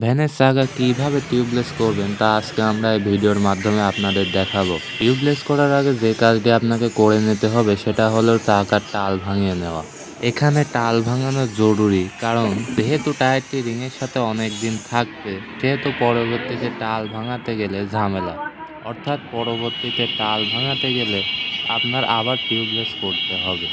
ভ্যানের চাকা কীভাবে টিউবলেস করবেন তা আজকে আমরা এই ভিডিওর মাধ্যমে আপনাদের দেখাবো। টিউবলেস করার আগে যে কাজটি আপনাকে করে নিতে হবে সেটা হলো চাকার টাল ভাঙিয়ে নেওয়া। এখানে টাল ভাঙানো জরুরি, কারণ যেহেতু টায়ারটি রিংয়ের সাথে অনেক দিন থাকবে, সেহেতু পরবর্তীতে টাল ভাঙাতে গেলে ঝামেলা। অর্থাৎ পরবর্তীতে টাল ভাঙাতে গেলে আপনার আবার টিউবলেস করতে হবে।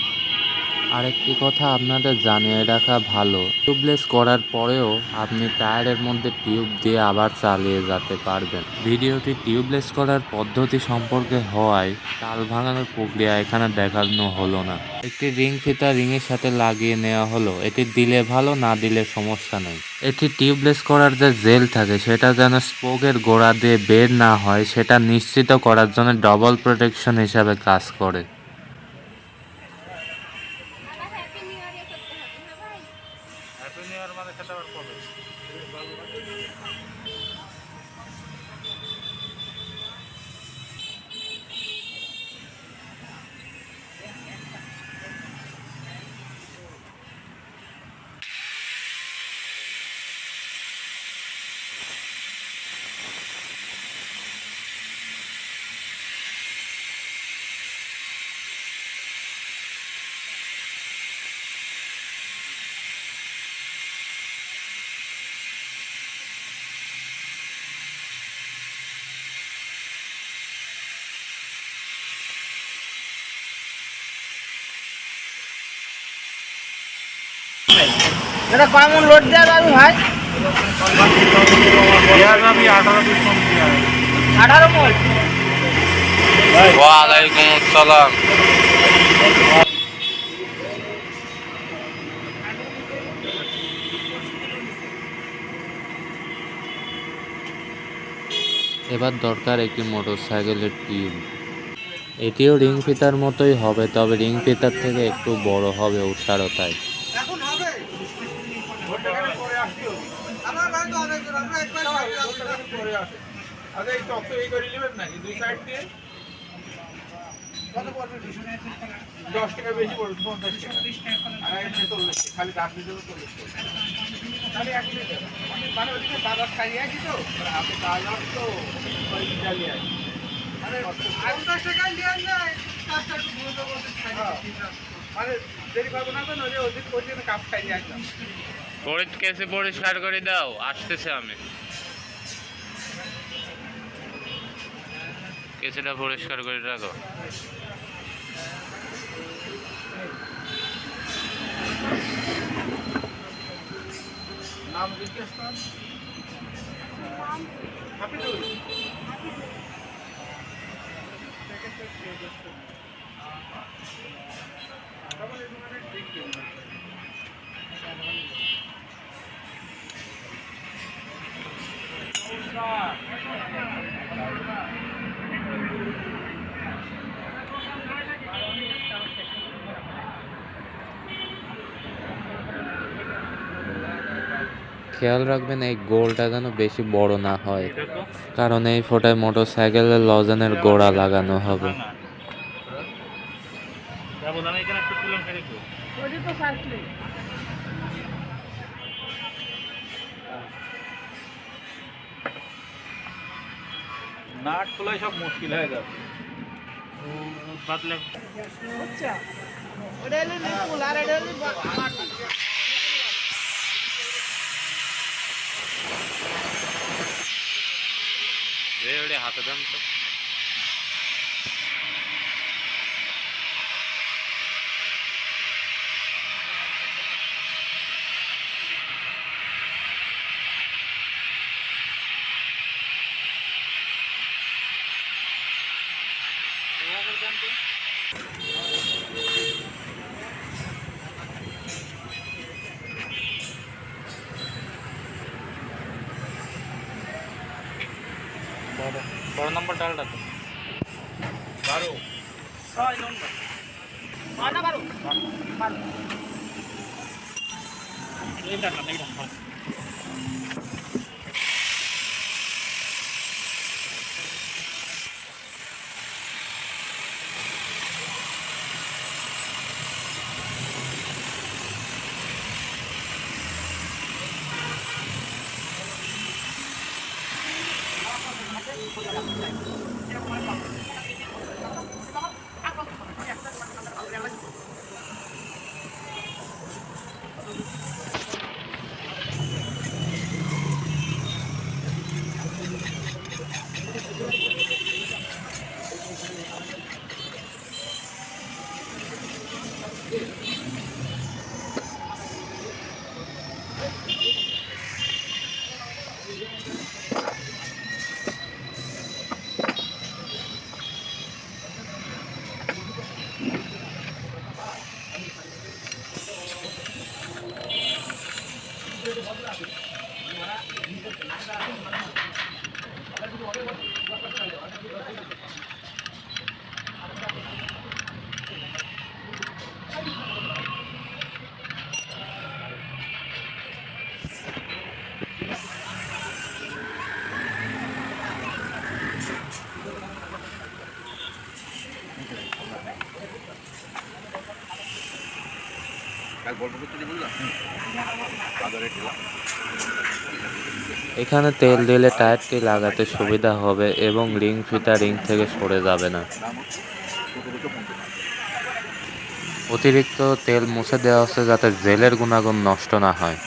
আরেকটি কথা আপনাদের জানিয়ে রাখা ভালো। টিউবলেস করার পরেও আপনি টায়ারের মধ্যে টিউব দিয়ে আবার চালিয়ে যেতে পারবেন। ভিডিওটি টিউবলেস করার পদ্ধতি সম্পর্কে হওয়ায় তাল ভাঙানোর প্রক্রিয়া এখানে দেখানো হলো না। একটি রিং ফিতা রিংয়ের সাথে লাগিয়ে নেওয়া হলো। এটি দিলে ভালো, না দিলে সমস্যা নেই। এটি টিউবলেস করার যে জেল থাকে, সেটা যেন স্পোকের গোড়া দিয়ে বের না হয়, সেটা নিশ্চিত করার জন্য ডবল প্রোটেকশন হিসাবে কাজ করে। হ্যাপি নিউ ইয়ার মানে সেটা আবার এটা কেমন লোড দেওয়া যাবে ভাই। আঠারো ওয়ালাইকুম আসসালাম। এবার দরকার একটি মোটর সাইকেলের টিউব এটিও রিং ফিতার মতোই হবে তবে রিং ফিতার থেকে একটু বড় হবে উচ্চারতায় এখন হবে আমার ভাই তো অনেক দূর, আমরা একবার পরে আসে আচ্ছা এই টক তো এই করে নেবেন নাকি? দুই সাইড দিয়ে? দশ টাকা। বেশি পড়বে পঞ্চাশ টাকা। খালি দাম দিতে হবে চল্লিশ টাকা। খালি এক লিটার মানে ওদিকে বাজার খাইয়ে আছি তো। বাজার তো আছি মানে কেসেটা পরিষ্কার করে রাখো। কর হাফিজ খেয়াল রাখবেন এই গোলটা যেন বেশি বড় না হয় কারণ এই ফোটায় মোটর সাইকেলের লজেনের গোড়া লাগানো হবে। ব্যবধান এখানে একটু তুলন করে একটু ওই তো সাইকেল নাট খোলাই সব মুশকিল হয়ে যাবে। বাদলে ওটা হলো নিপুল আর এটা হলো বা- মাটি হাতে দেন বড় নম্বর ডালটা তো। বারো। ছয় নম্বর। বারো না বারো? বারো। এই ডালটা এই কাল গল্প করতে বললাম বাজারে গেলাম এখানে তেল দিলে টায়ারটি লাগাতে সুবিধা হবে এবং রিং ফিতা রিং থেকে সরে যাবে না। অতিরিক্ত তেল মুছে দেওয়া হচ্ছে যাতে জেলের গুণাগুণ নষ্ট না হয়।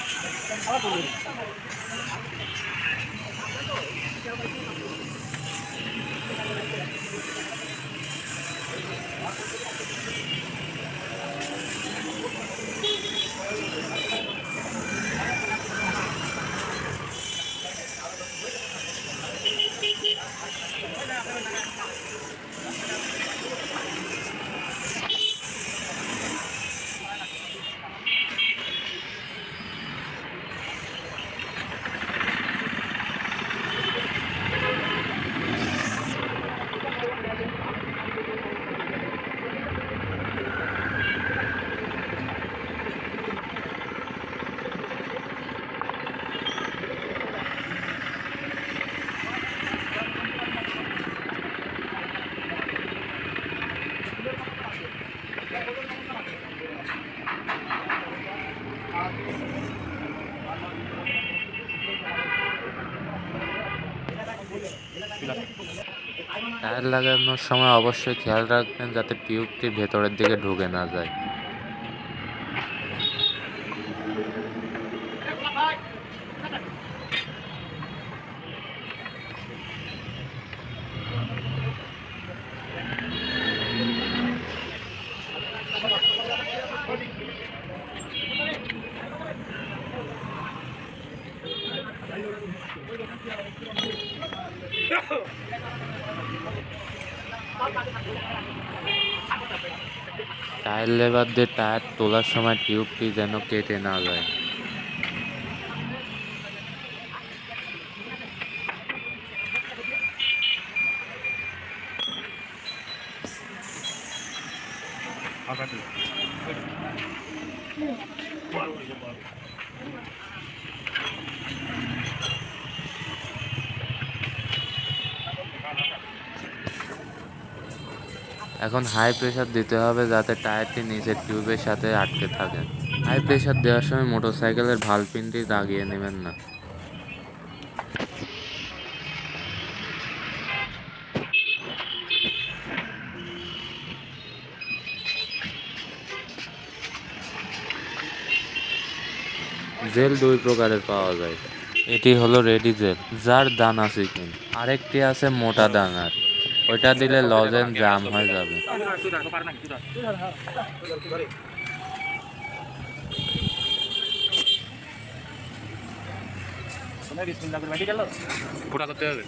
টায়ার লাগানোর সময় অবশ্যই খেয়াল রাখবেন যাতে টিউবটি ভেতরের দিকে ঢুকে না যায়। টায়ার লেবার দিয়ে টায়ার তোলার সময় টিউবটি যেন কেটে না যায়। এখন হাই প্রেশার দিতে হবে যাতে টায়ারটি নিচের টিউবের সাথে আটকে থাকে। হাই প্রেশার দেওয়ার সময় মোটরসাইকেলের ভালো পিনটি দাগিয়ে নেবেন না। জেল দুই প্রকারের পাওয়া যায়। এটি হলো রেডি জেল যার দানা চিকেন আরেকটি আছে মোটা দানার ওইটা দিলে লজেন জাম হয়ে যাবে। ফোটা করতে হবে।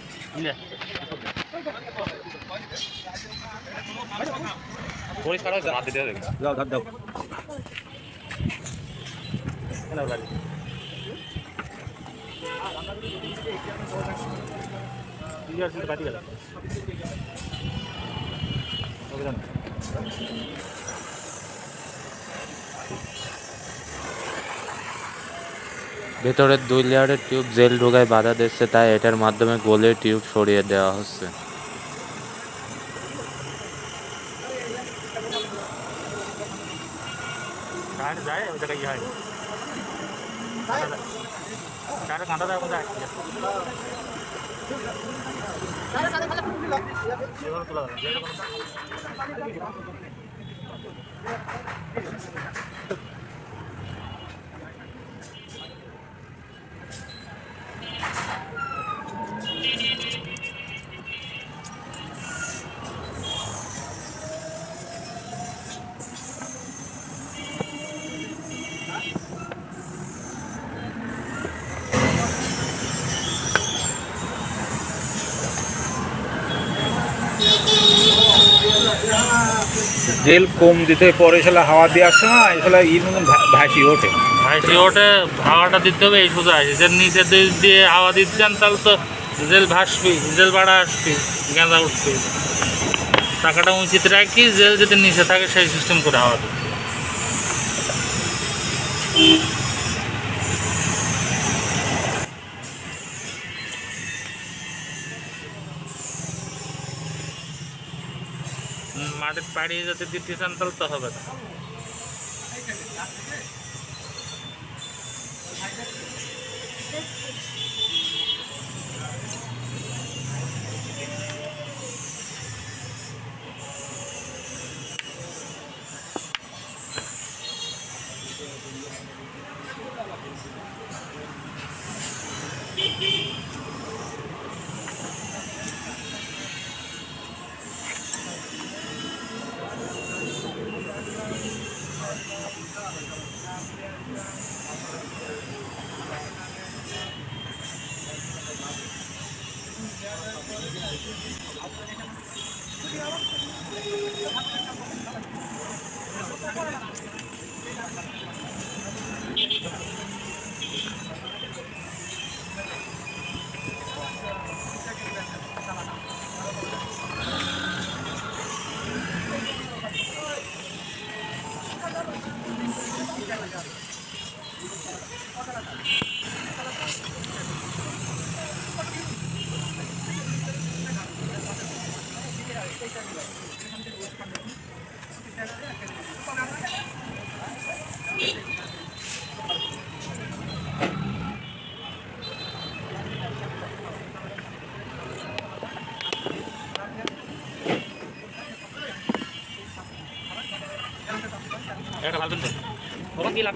পরিষ্কার হয়েছে হাত দিতে হবে দাও দাও দাও। ভেতরের দুই লেয়ারের টিউব জেল ঢোকায় বাধা দিচ্ছে তাই এটার মাধ্যমে গোলে টিউব সরিয়ে দেওয়া হচ্ছে। যায় ওই জায়গায় হয় কাঁটা তোলা জেল কম দিতে, পরে সেটা হাওয়া দেওয়ার সময় সেটা ইর মতন ভাসি ওঠে। ভাসি ওঠে, হাওয়াটা দিতে হবে, এই সোজা আসে। যে নিচে দিয়ে হাওয়া দিতে যান তাহলে তো জেল ভাসবি, জেল ভাড়া আসবি গাঁদা উঠবি। টাকাটা উচিত রাখি, জেল যদি নিচে থাকে, সেই সিস্টেম করে হাওয়া দিবে। মাটির পাড়িয়ে যাতে দিতে চান তাহলে তো হবে না। একটা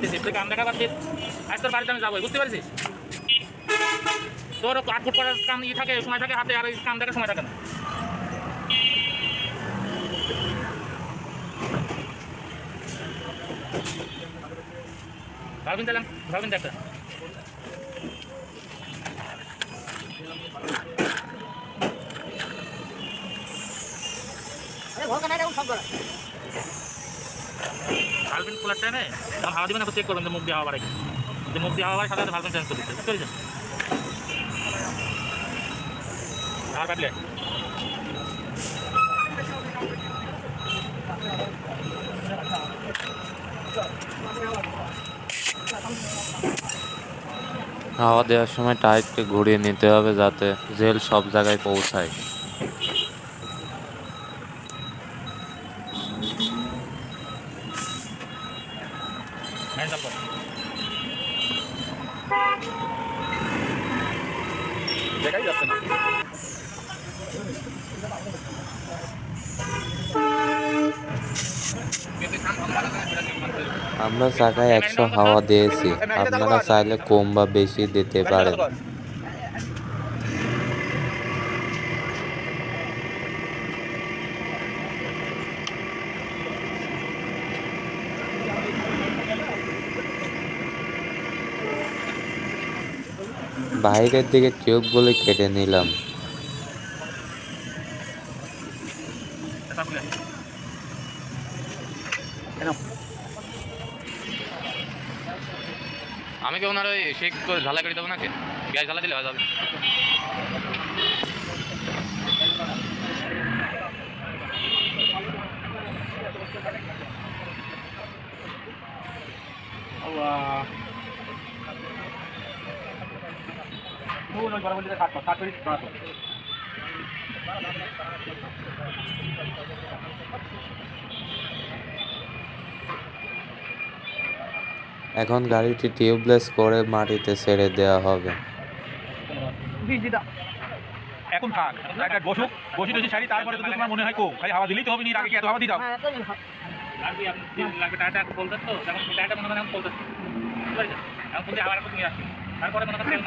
তখন তুই কাম দেখা পাচ্ছিস? আজ তোর বাড়িতে আমি যাব বুঝতে পারছিস? তোর আটফুট করার কাম ই থাকে, সময় থাকে হাতে, আর কাম দেখার সময় থাকে না। ভালবিন দিলাম ভালবিন একটা ভালবিন খোলার টাইমে যখন হাওয়া দিবেন চেক করবেন যে মুখ দিয়ে হাওয়া যে মুখ দিয়ে হাওয়া বাড়ে সাথে সাথে ভালবিন চেঞ্জ করে দিতে হাওয়া দেওয়ার সময় টাইটকে ঘুরিয়ে নিতে হবে যাতে জেল সব জায়গায় পৌঁছায়। আমরা চাকায় একশো হাওয়া দিয়েছি। আপনারা চাইলে কম বা বেশি দিতে পারেন। বাইরের দিকে টিউবগুলি কেটে নিলাম। আমি কি ওনার ওই শেক করে ঝালাই করে দেবো নাকি? গ্যাস ঝালা দিলে হয়ে যাবে। এখন গাড়িটি টিউবলেস করে মাটিতে ছেড়ে দেওয়া হবে। এখন থাক একটা বসুক বসি টসি ছাড়ি তারপরে তোমার মনে হয় কো? খালি হাওয়া দিলেই তো হবে নি আগে কি এত হাওয়া লাগবে লাগবে টাটা তো এখন টাটা মনে বলতে তারপরে মনে